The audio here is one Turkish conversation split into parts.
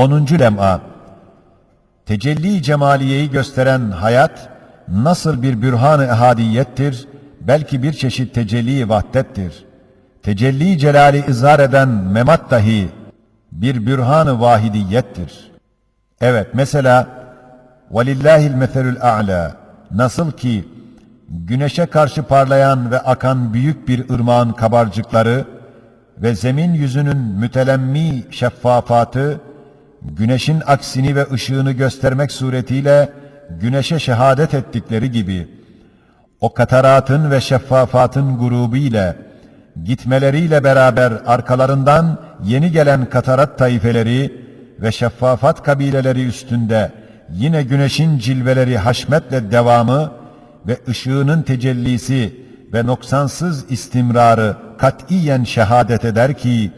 10. lem'a Tecelli cemaliyeyi gösteren hayat nasıl bir bürhan-ı ehadiyettir, belki bir çeşit tecelli vahdettir. Tecelli celali izhar eden memat dahi bir bürhan-ı vahidiyettir. Evet mesela وَلِلَّهِ الْمَثَلُ الْاَعْلَى Nasıl ki güneşe karşı parlayan ve akan büyük bir ırmağın kabarcıkları ve zemin yüzünün mütelemmi şeffafatı, güneşin aksini ve ışığını göstermek suretiyle güneşe şehadet ettikleri gibi, o kataratın ve şeffafatın grubu ile, gitmeleriyle beraber arkalarından yeni gelen katarat taifeleri ve şeffafat kabileleri üstünde yine güneşin cilveleri haşmetle devamı ve ışığının tecellisi ve noksansız istimrarı katiyen şehadet eder ki,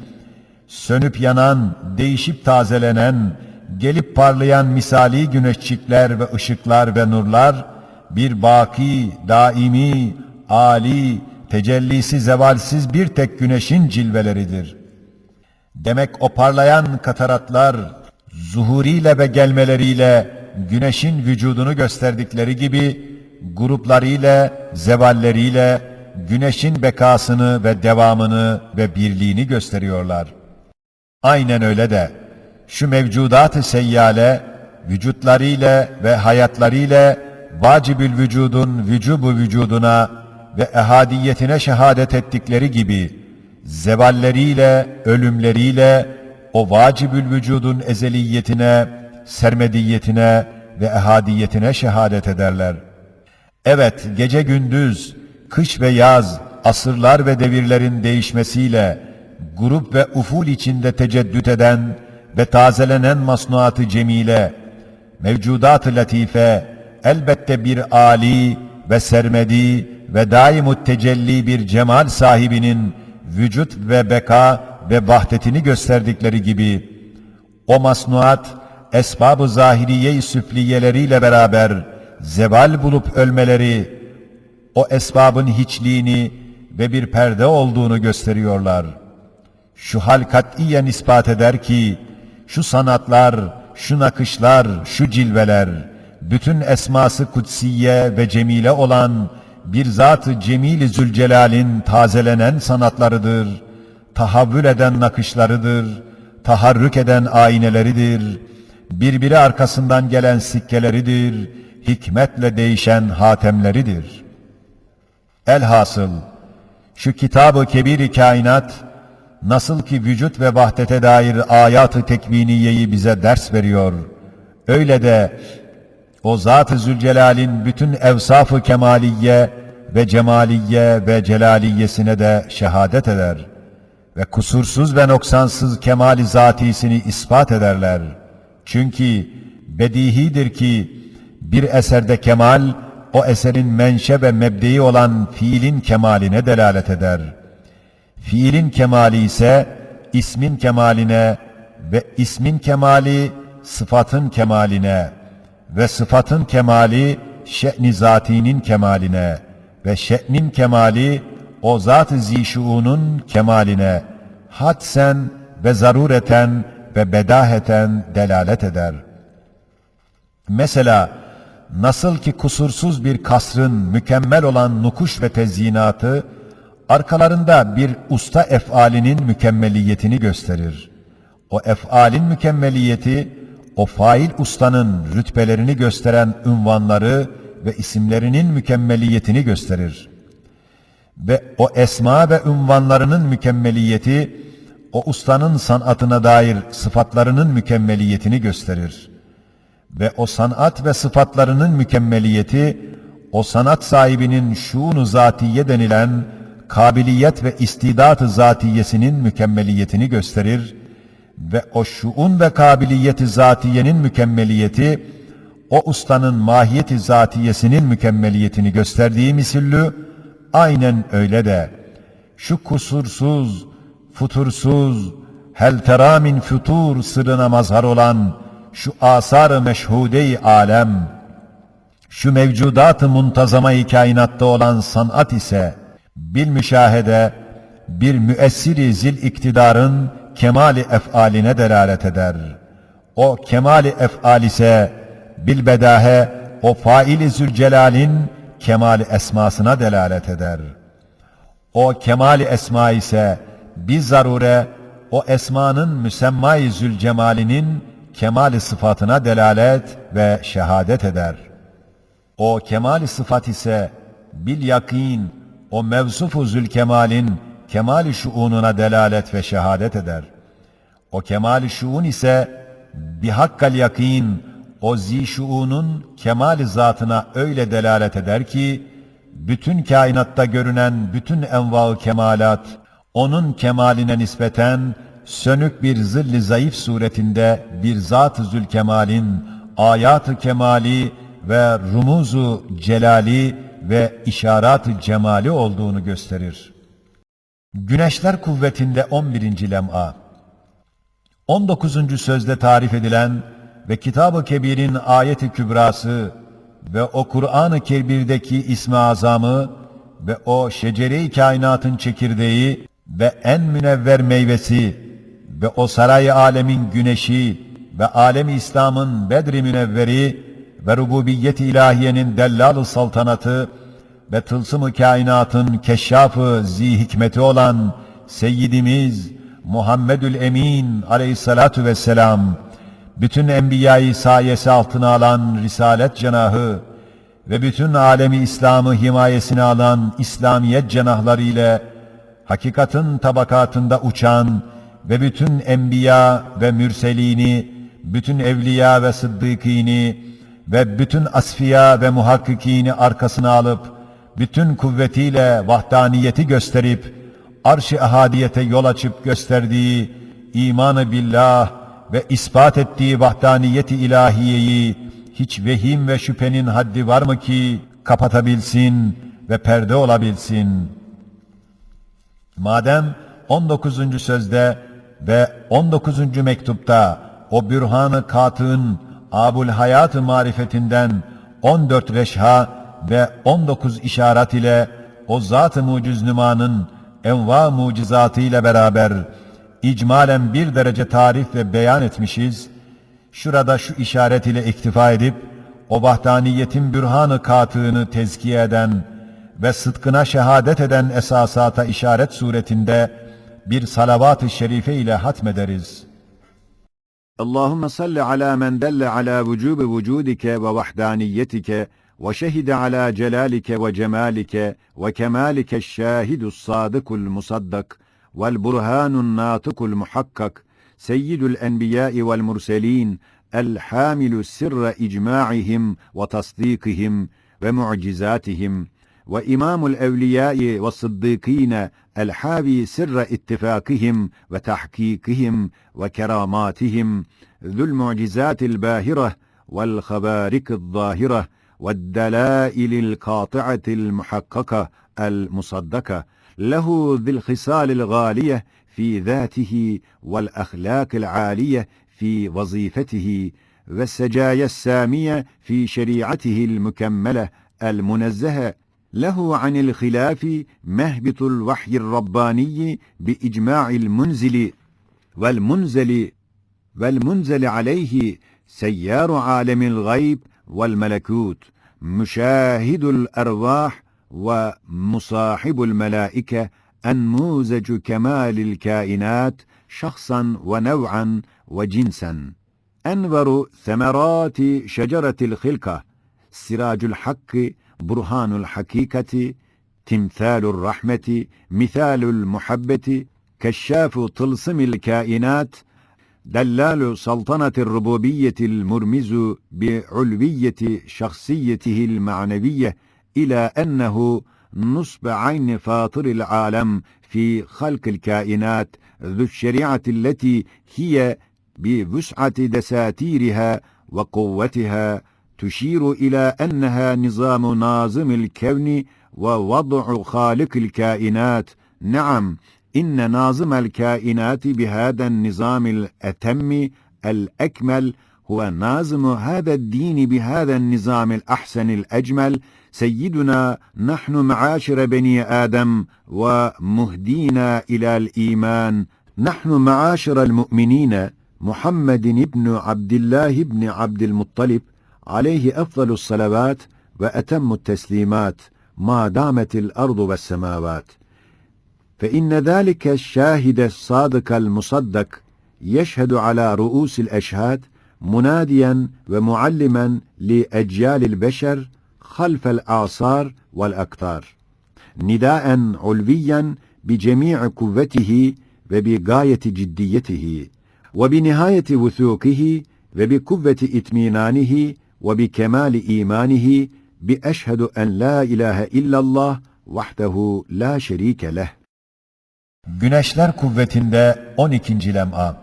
sönüp yanan, değişip tazelenen, gelip parlayan misali güneşçikler ve ışıklar ve nurlar, bir baki, daimi, ali, tecellisi zevalsiz bir tek güneşin cilveleridir. Demek o parlayan kataratlar, zuhuriyle ve gelmeleriyle güneşin vücudunu gösterdikleri gibi, gruplarıyla, zevalleriyle güneşin bekasını ve devamını ve birliğini gösteriyorlar. Aynen öyle de şu mevcudat-ı seyyale vücutlarıyla ve hayatlarıyla vacibül vücudun vücubu vücuduna ve ehadiyetine şehadet ettikleri gibi zevalleriyle, ölümleriyle o vacibül vücudun ezeliyetine, sermediyetine ve ehadiyetine şehadet ederler. Evet, gece gündüz, kış ve yaz, asırlar ve devirlerin değişmesiyle grup ve uful içinde teceddüt eden ve tazelenen masnuatı cemile, mevcudat-ı latife, elbette bir ali ve sermedi ve daimut tecelli bir cemal sahibinin vücut ve beka ve vahdetini gösterdikleri gibi, o masnuat, esbab-ı zahiriye-i süfliyeleriyle beraber zeval bulup ölmeleri, o esbabın hiçliğini ve bir perde olduğunu gösteriyorlar. Şu hal katiyen ispat eder ki, şu sanatlar, şu nakışlar, şu cilveler, bütün esması kutsiye ve cemile olan bir zat-ı cemil-i zülcelal'in tazelenen sanatlarıdır, tahavvül eden nakışlarıdır, taharrük eden ayneleridir, birbiri arkasından gelen sikkeleridir, hikmetle değişen hatemleridir. Elhasıl, şu kitab-ı kebir-i kainat, nasıl ki vücut ve vahdete dair ayat-ı tekviniyeyi bize ders veriyor, öyle de o Zat-ı Zülcelal'in bütün evsaf-ı kemaliye ve cemaliye ve celaliyesine de şehadet eder ve kusursuz ve noksansız kemali zatisini ispat ederler. Çünkü bedihidir ki bir eserde kemal, o eserin menşe ve mebdeyi olan fiilin kemaline delalet eder. Fiilin kemali ise ismin kemaline ve ismin kemali sıfatın kemaline ve sıfatın kemali şe'ni zatinin kemaline ve şe'nin kemali o zat-ı zişuunun kemaline hadsen ve zarureten ve bedaheten delalet eder. Mesela nasıl ki kusursuz bir kasrın mükemmel olan nukuş ve tezyinatı arkalarında bir usta efalinin mükemmeliyetini gösterir. O efalin mükemmeliyeti o fail ustanın rütbelerini gösteren ünvanları ve isimlerinin mükemmeliyetini gösterir. Ve o esma ve ünvanlarının mükemmeliyeti, o ustanın sanatına dair sıfatlarının mükemmeliyetini gösterir. Ve o sanat ve sıfatlarının mükemmeliyeti, o sanat sahibinin şuunu zatiye denilen kabiliyet ve istidat-ı zatiyesinin mükemmeliyetini gösterir ve o şuun ve kabiliyeti zatiyenin mükemmeliyeti, o ustanın mahiyeti zatiyesinin mükemmeliyetini gösterdiği misillü, aynen öyle de, şu kusursuz, futursuz, hel teramin futur sırrına mazhar olan, şu asar-ı meşhude-i alem, şu mevcudat-ı muntazama-i kainatta olan sanat ise, bil müşahede, bir müessiri zil iktidarın kemali efaline delalet eder. O kemali ef'al ise bilbedahe o faili zülcelalin kemali esmasına delalet eder. O kemali esma ise bir zarure o esmanın müsemma-i zülcemalinin kemali sıfatına delalet ve şehadet eder. O kemali sıfat ise bil yakin o mevsufu zülkemalin kemali şuununa delalet ve şehadet eder. O kemali şuun ise bihakkal yakin o zişuunun kemali zatına öyle delalet eder ki, bütün kainatta görünen bütün enva kemalat, onun kemaline nispeten sönük bir zilli zayıf suretinde bir zat-ı zülkemalin ayat-ı kemali ve rumuzu celali ve işarat-ı cemali olduğunu gösterir. Güneşler kuvvetinde 11. lem'a 19. sözde tarif edilen ve Kitab-ı Kebir'in ayeti kübrası ve o Kur'an-ı Kebir'deki ismi azamı ve o şecere-i kainatın çekirdeği ve en münevver meyvesi ve o saray alemin güneşi ve alem İslam'ın bedri münevveri ve rububiyet ilahiyenin dellal saltanatı ve tılsım-ı kainatın keşşafı zi hikmeti olan Seyyidimiz Muhammedül Emin aleyhissalatu vesselam bütün enbiyayı sayesi altına alan risalet cenahı ve bütün alemi İslam'ı himayesine alan İslamiyet cenahları ile hakikatin tabakatında uçan ve bütün enbiya ve mürselini, bütün evliya ve sıddıkini ve bütün asfiya ve muhakkikini arkasına alıp, bütün kuvvetiyle vahdaniyeti gösterip, arş-ı ahadiyete yol açıp gösterdiği imanı billah ve ispat ettiği vahdaniyeti ilahiyeyi hiç vehim ve şüphenin haddi var mı ki kapatabilsin ve perde olabilsin? Madem 19. sözde ve 19. mektupta o bürhan-ı katın abul hayat-ı marifetinden 14 reşha ve 19 işaret ile o zat-ı muciznümanın enva mucizatı ile beraber icmalen bir derece tarif ve beyan etmişiz. Şurada şu işaret ile iktifa edip o vahdaniyetin bürhan-ı katığını tezkiye eden ve sıdkına şehadet eden esasata işaret suretinde bir salavat-ı şerife ile hatmederiz. اللهم صل على من دل على وجوب وجودك ووحدانيتك وشهد على جلالك وجمالك وكمالك الشاهد الصادق المصدق والبرهان الناطق المحقق سيد الأنبياء والمرسلين الحامل سر إجماعهم وتصديقهم ومعجزاتهم وإمام الأولياء والصديقين الحاوي سر اتفاقهم وتحقيقهم وكراماتهم ذو المعجزات الباهرة والخبارك الظاهرة والدلائل القاطعة المحققة المصدقة. له ذي الخصال الغالية في ذاته والأخلاق العالية في وظيفته والسجايا السامية في شريعته المكملة المنزهة. له عن الخلاف مهبط الوحي الرباني بإجماع المنزل والمنزل والمنزل عليه سيار عالم الغيب والملكوت مشاهد الأرواح ومصاحب الملائكة أنموذج كمال الكائنات شخصا ونوعا وجنسا. أنور ثمرات شجرة الخلقة سراج الحق برهان الحقيقة تمثال الرحمة مثال المحبة كشاف طلسم الكائنات دلال سلطنة الربوبية المرمز بعلوية شخصيته المعنوية إلى أنه نصب عين فاطر العالم في خلق الكائنات ذو الشريعة التي هي بوسعة دساتيرها وقوتها تشير إلى أنها نظام ناظم الكون ووضع خالق الكائنات. نعم إن ناظم الكائنات بهذا النظام الأتم الأكمل هو ناظم هذا الدين بهذا النظام الأحسن الأجمل. سيدنا نحن معاشر بني آدم ومهدينا إلى الإيمان. نحن معاشر المؤمنين محمد بن عبد الله بن عبد المطلب. عليه أفضل الصلوات وأتم التسليمات ما دامت الأرض والسماوات. فإن ذلك الشاهد الصادق المصدق يشهد على رؤوس الأشهاد مناديا ومعلما لأجيال البشر خلف الآثار والأكثار نداء علويا بجميع قوته وبغاية جديته وبنهاية وثوقه وبقوة إطمئنانه وبكمال إيمانه بأشهد أن لا إله إلا الله vahdehu la şerike leh. Güneşler kuvvetinde 12. lem'a.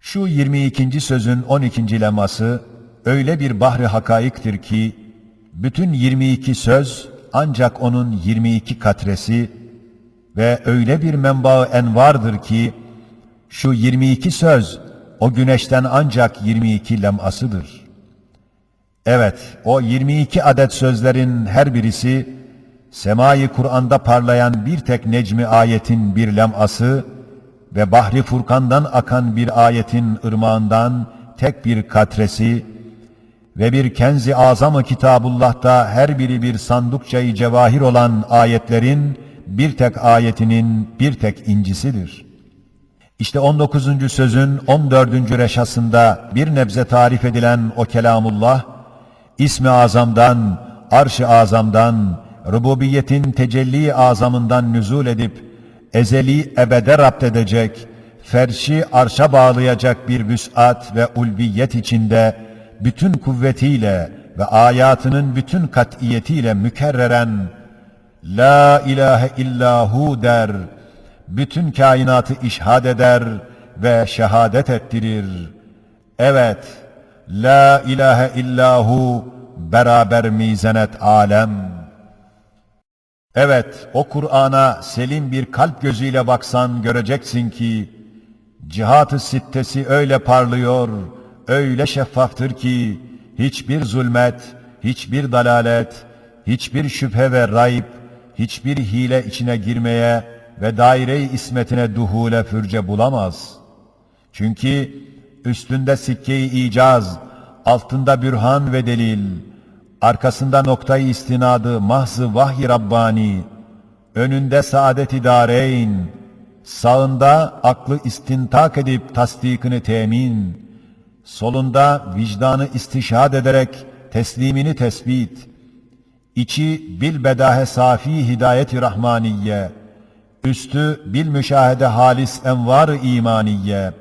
Şu 22. sözün 12. leması öyle bir bahri hakaiktir ki bütün 22 söz ancak onun 22 katresi ve öyle bir menba envardır ki şu 22 söz o güneşten ancak 22 lemasıdır. Evet, o 22 adet sözlerin her birisi semayı Kur'an'da parlayan bir tek necmi ayetin bir lem'ası ve Bahri Furkan'dan akan bir ayetin ırmağından tek bir katresi ve bir kenzi azamı kitabullah'ta her biri bir sandukçayı cevahir olan ayetlerin bir tek ayetinin bir tek incisidir. İşte 19. sözün 14. reşasında bir nebze tarif edilen o kelamullah, İsmi azamdan, arş-ı azamdan, rububiyetin tecelli azamından nüzul edip, ezeli ebede rapt edecek, ferşi arşa bağlayacak bir vüs'at ve ulviyet içinde, bütün kuvvetiyle ve ayatının bütün kat'iyetiyle mükerreren, La ilahe illahu der, bütün kainatı işhad eder ve şehadet ettirir. Evet, La ilahe illahu beraber mizenet alem. Evet, o Kur'an'a selim bir kalp gözüyle baksan göreceksin ki, cihat-ı sittesi öyle parlıyor, öyle şeffaftır ki, hiçbir zulmet, hiçbir dalalet, hiçbir şüphe ve rayb, hiçbir hile içine girmeye ve daire-i ismetine duhule fürce bulamaz. Çünkü üstünde sikke-i icaz, altında bürhan ve delil, arkasında noktayı istinadı mahzı vahyi Rabbani, önünde saadet-i sağında aklı istintak edip tasdikini temin, solunda vicdanı istişhad ederek teslimini tespit, içi bil bedahe safi hidayeti rahmaniye, üstü bil müşahede halis envar imaniye,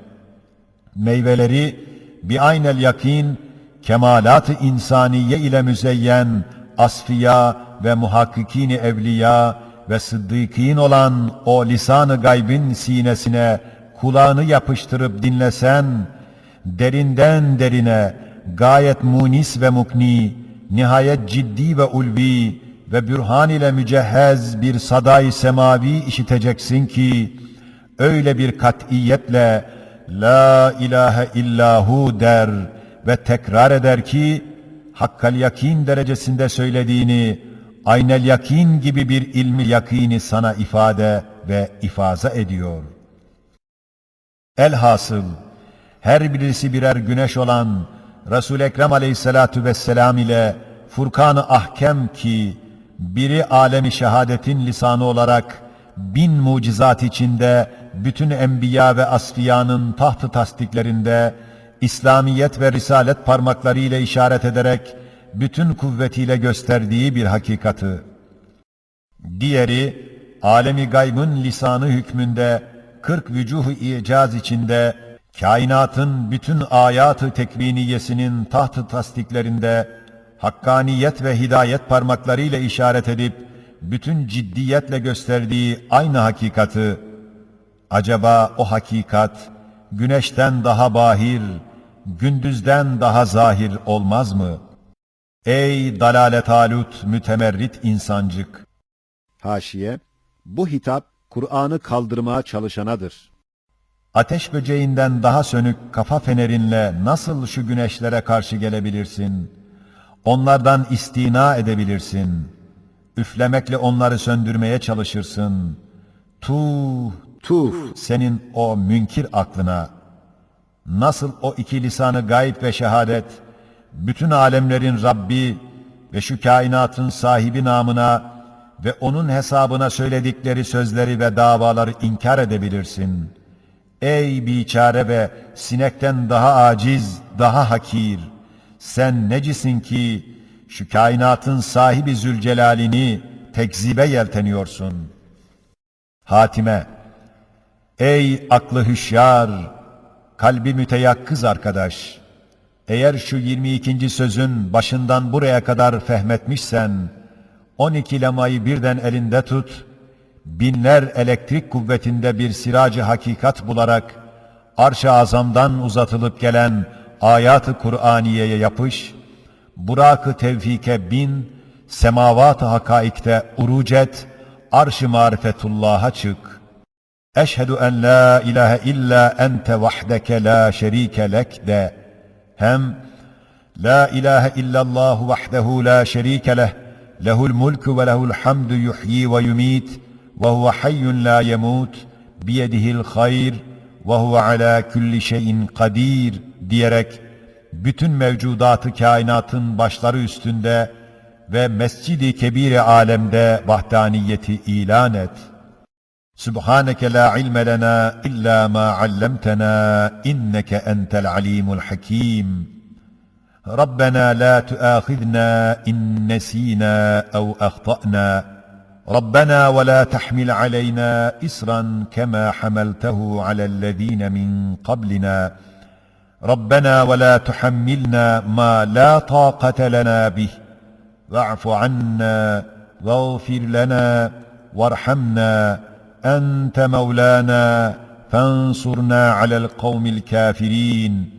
meyveleri bi aynel yakin, kemalat-ı insaniye ile müzeyyen, asfiya ve muhakkikini evliya ve sıddıkîn olan o lisan-ı gaybin sinesine kulağını yapıştırıp dinlesen, derinden derine, gayet munis ve mukni, nihayet ciddi ve ulvi ve bürhan ile mücehhez bir saday semavi işiteceksin ki, öyle bir kat'iyetle La ilahe illahu der ve tekrar eder ki, hakkal yakin derecesinde söylediğini, aynel yakin gibi bir ilmi yakini sana ifade ve ifaza ediyor. Elhasıl, her birisi birer güneş olan Resul Ekrem Aleyhissalatu vesselam ile Furkan-ı Ahkem ki biri alemi şehadetin lisanı olarak bin mucizat içinde bütün enbiya ve asfiyanın tahtı tasdiklerinde İslamiyet ve risalet parmakları ile işaret ederek bütün kuvvetiyle gösterdiği bir hakikatı. Diğeri alemi gaybın lisanı hükmünde kırk vücuhu icaz içinde kainatın bütün ayatı tekviniyesinin tahtı tasdiklerinde hakkaniyet ve hidayet parmaklarıyla işaret edip bütün ciddiyetle gösterdiği aynı hakikatı acaba o hakikat güneşten daha bahir, gündüzden daha zahir olmaz mı? Ey dalalet alut mütemerrit insancık! Haşiye, bu hitap Kur'an'ı kaldırmaya çalışanadır. Ateş böceğinden daha sönük kafa fenerinle nasıl şu güneşlere karşı gelebilirsin? Onlardan istina edebilirsin. Üflemekle onları söndürmeye çalışırsın. Tuh, Tuh, senin o münkir aklına. nasıl o iki lisanı gayb ve şehadet, bütün alemlerin Rabbi ve şu kainatın sahibi namına ve onun hesabına söyledikleri sözleri ve davaları inkar edebilirsin. Ey biçare ve sinekten daha aciz, daha hakir, sen necisin ki şu kainatın sahibi Zülcelal'ini tekzibe yelteniyorsun. Hatime, ey aklı hüşyar, kalbi müteyakkız arkadaş, eğer şu 22. sözün başından buraya kadar fehmetmişsen, 12 lemayı birden elinde tut, binler elektrik kuvvetinde bir siracı hakikat bularak, arş-ı azamdan uzatılıp gelen ayat-ı Kur'aniye'ye yapış, Burak-ı tevfike bin, semavat-ı hakaikte uruc et, arş-ı marifetullah'a çık. Eşhedü en la ilahe illa ente vahdeke la şerike lek de. Hem La ilahe illallah vahdehu la şerike leh, lehul mulku ve lehul hamdu yuhyi ve yumit, ve huve hayyun la yemut, biyedihil hayr, ve huve ala kulli şeyin kadir diyerek bütün mevcudatı kainatın başları üstünde ve mescidi kebire alemde vahdaniyeti ilan et. Subhaneke la ilme lena illa ma allamtena inneke entel alimul hakim. ربنا لا تؤاخذنا إن نسينا أو أخطأنا. ربنا ولا تحمل علينا إسرا كما حملته على الذين من قبلنا. ربنا ولا تحملنا ما لا طاقة لنا به. واعف عنا واغفر لنا وارحمنا. أنت مولانا فانصرنا على القوم الكافرين.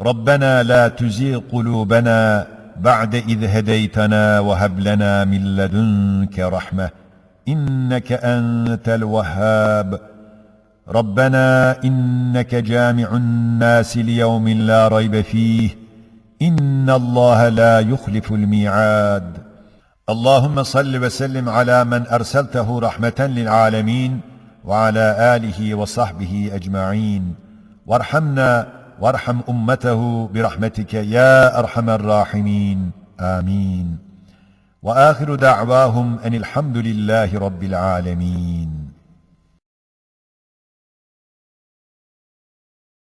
ربنا لا تزيغ قلوبنا بعد إذ هديتنا وهب لنا من لدنك رحمة إنك أنت الوهاب. ربنا إنك جامع الناس ليوم لا ريب فيه إن الله لا يخلف الميعاد. اللهم صل وسلم على من أرسلته رحمة للعالمين وعلى آله وصحبه أجمعين. وارحمنا وارحم أمته برحمتك يا أرحم الراحمين. آمين. وآخر دعواهم أن الحمد لله رب العالمين.